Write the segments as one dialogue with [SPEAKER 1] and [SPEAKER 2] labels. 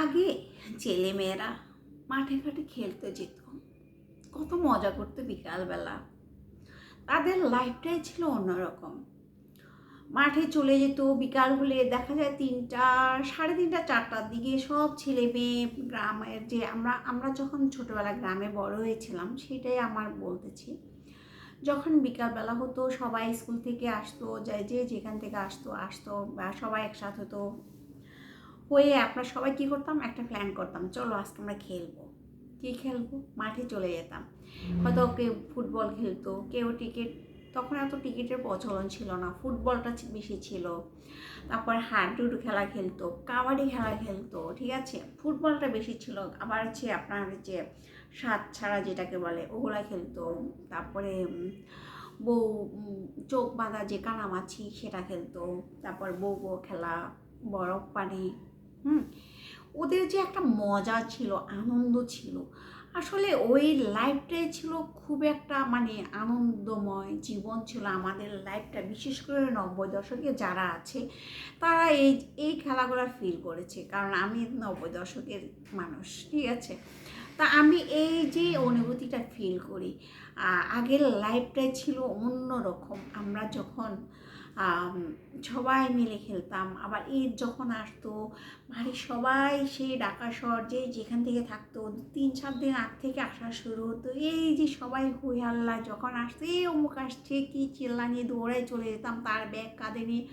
[SPEAKER 1] আগে ছেলেমেয়েরা মাঠে ঘাটে খেলতে যেত। কত মজা করতো বিকালবেলা। তাদের লাইফটাই ছিল অন্যরকম। মাঠে চলে যেত, বিকাল হলে দেখা যায় তিনটা, সাড়ে তিনটা, চারটার দিকে সব ছেলে মেয়ে গ্রামের যে আমরা আমরা যখন ছোটোবেলা গ্রামে বড় হয়েছিলাম, সেটাই আমার বলতেছি যখন বিকালবেলা হতো, সবাই স্কুল থেকে আসতো যে যেখান থেকে আসতো আসতো, বা সবাই একসাথে হতো। হয়ে আমরা সবাই কী করতাম? একটা প্ল্যান করতাম চলো আজকে আমরা খেলব। কী খেলব? মাঠে চলে যেতাম। হয়তো কেউ ফুটবল খেলতো কেউ টিকিট তখন এত টিকিটের প্রচলন ছিল না। ফুটবলটা বেশি ছিল। তারপর হাডুডু খেলা খেলতো কাবাডি খেলা খেলতো ঠিক আছে? ফুটবলটা বেশি ছিল। আবার হচ্ছে আপনার যে সাত ছাড়া যেটাকে বলে ওগুলা খেলতো। তারপরে বউ চোখ বাঁধা যে কানামাছি সেটা খেলতো। তারপর বউ বউ খেলা বরফ পানি হুম। ওদের যে একটা মজা ছিল, আনন্দ ছিল। আসলে ওই লাইফটাই ছিল খুব একটা মানে আনন্দময় জীবন ছিল আমাদের লাইফটা বিশেষ করে নব্বই দশকে যারা আছে, তারা এই এই খেলাগুলো ফিল করেছে। কারণ আমি নব্বই দশকের মানুষ, ঠিক আছে? তা আমি এই যে অনুভূতিটা ফিল করি। আগের লাইফটাই ছিল অন্য রকম আমরা যখন সবাই মিলে খেলতাম, আবার ঈদ যখন আসতো, বাড়ির সবাই সেই ডাকা শহর যে যেখান থেকে থাকতো, তিন চার দিন আগ থেকে আসা শুরু হতো। এই যে সবাই হই হাল্লা যখন আসতো এই অমুক আসছে, কি চিল্লা নিয়ে দৌড়ায় চলে যেতাম, তার ব্যাগ কাঁধে নিয়ে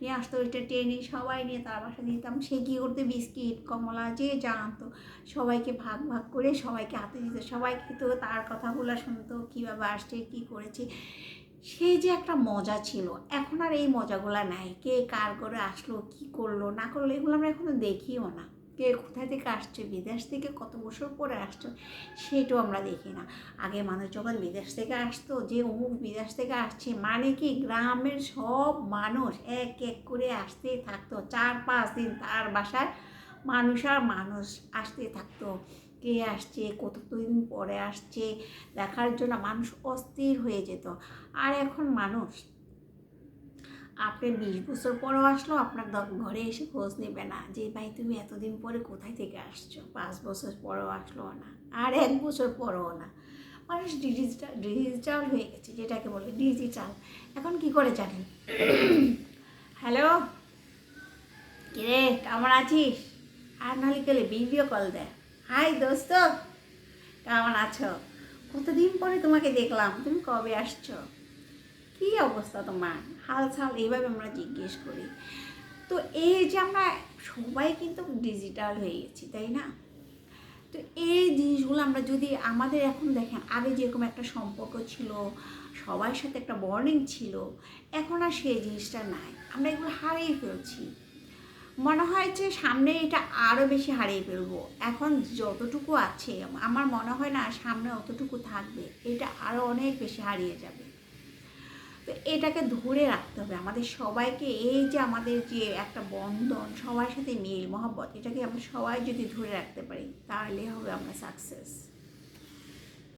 [SPEAKER 1] নিয়ে আসতো ওইটা টেনে সবাই নিয়ে তার বাসা দিতাম সে কী করতে, বিস্কিট, কমলা, যে জানতো সবাইকে ভাগ ভাগ করে সবাইকে হাতে দিত, সবাই খেত, তার কথাগুলো শুনতো, কীভাবে আসছে, কী করেছে। সেই যে একটা মজা ছিল। এখন আর এই মজাগুলো নাই। কে কার করে আসলো, কি করল, না করল, এগুলো আমরা এখনও দেখিও না। কে কোথায় থেকে আসছে, বিদেশ থেকে কত বছর পরে আসছে, সেটাও আমরা দেখি না। আগে মানুষ যখন বিদেশ থেকে আসতো, যে অমুক বিদেশ থেকে আসছে মানে কি গ্রামের সব মানুষ এক এক করে আসতে থাকতো। চার পাঁচ দিন তার বাসায় মানুষ আর মানুষ আসতে থাকতো। কে আসছে, কতদিন পরে আসছে, দেখার জন্য মানুষ অস্থির হয়ে যেত। আর এখন মানুষ, আপনি বিশ বছর পরেও আসলো, আপনার ঘরে এসে খোঁজ নেবে না যে, ভাই, তুমি এতদিন পরে কোথায় থেকে আসছো? পাঁচ বছর পরেও আসলো না, আর এক বছর পরেও না। মানুষ ডিজিটাল ডিজিটাল হয়ে গেছে, যেটাকে বলে ডিজিটাল। এখন কি করে জানেন হ্যালো? কিরে, কেমন আছিস? আর নাহলে গেলে ভিডিও কল দে। হাই দোস্ত, কেমন আছো? কতদিন পরে তোমাকে দেখলাম, তুমি কবে আসছো? কী অবস্থা তোমার? হাল ছাল এইভাবে আমরা জিজ্ঞেস করি। তো এই যে আমরা সবাই কিন্তু ডিজিটাল হয়ে গেছি, তাই না? তো এই জিনিসগুলো আমরা যদি আমাদের এখন দেখেন, আগে যেরকম একটা সম্পর্ক ছিল, সবার সাথে একটা বর্নিং ছিল, এখন আর সেই জিনিসটা নাই। আমরা এগুলো হারিয়ে ফেলছি। মনে হয় যে সামনে এটা আরও বেশি হারিয়ে ফেলব। এখন যতটুকু আছে, আমার মনে হয় না সামনে অতটুকু থাকবে, এটা আরও অনেক বেশি হারিয়ে যাবে। তো এটাকে ধরে রাখতে হবে। আমাদের সবাইকে এই যে আমাদের যে একটা বন্ধন, সবার সাথে মিল, মহব্বত, এটাকে আমরা সবাই যদি ধরে রাখতে পারি, তাহলে হবে আমরা সাকসেস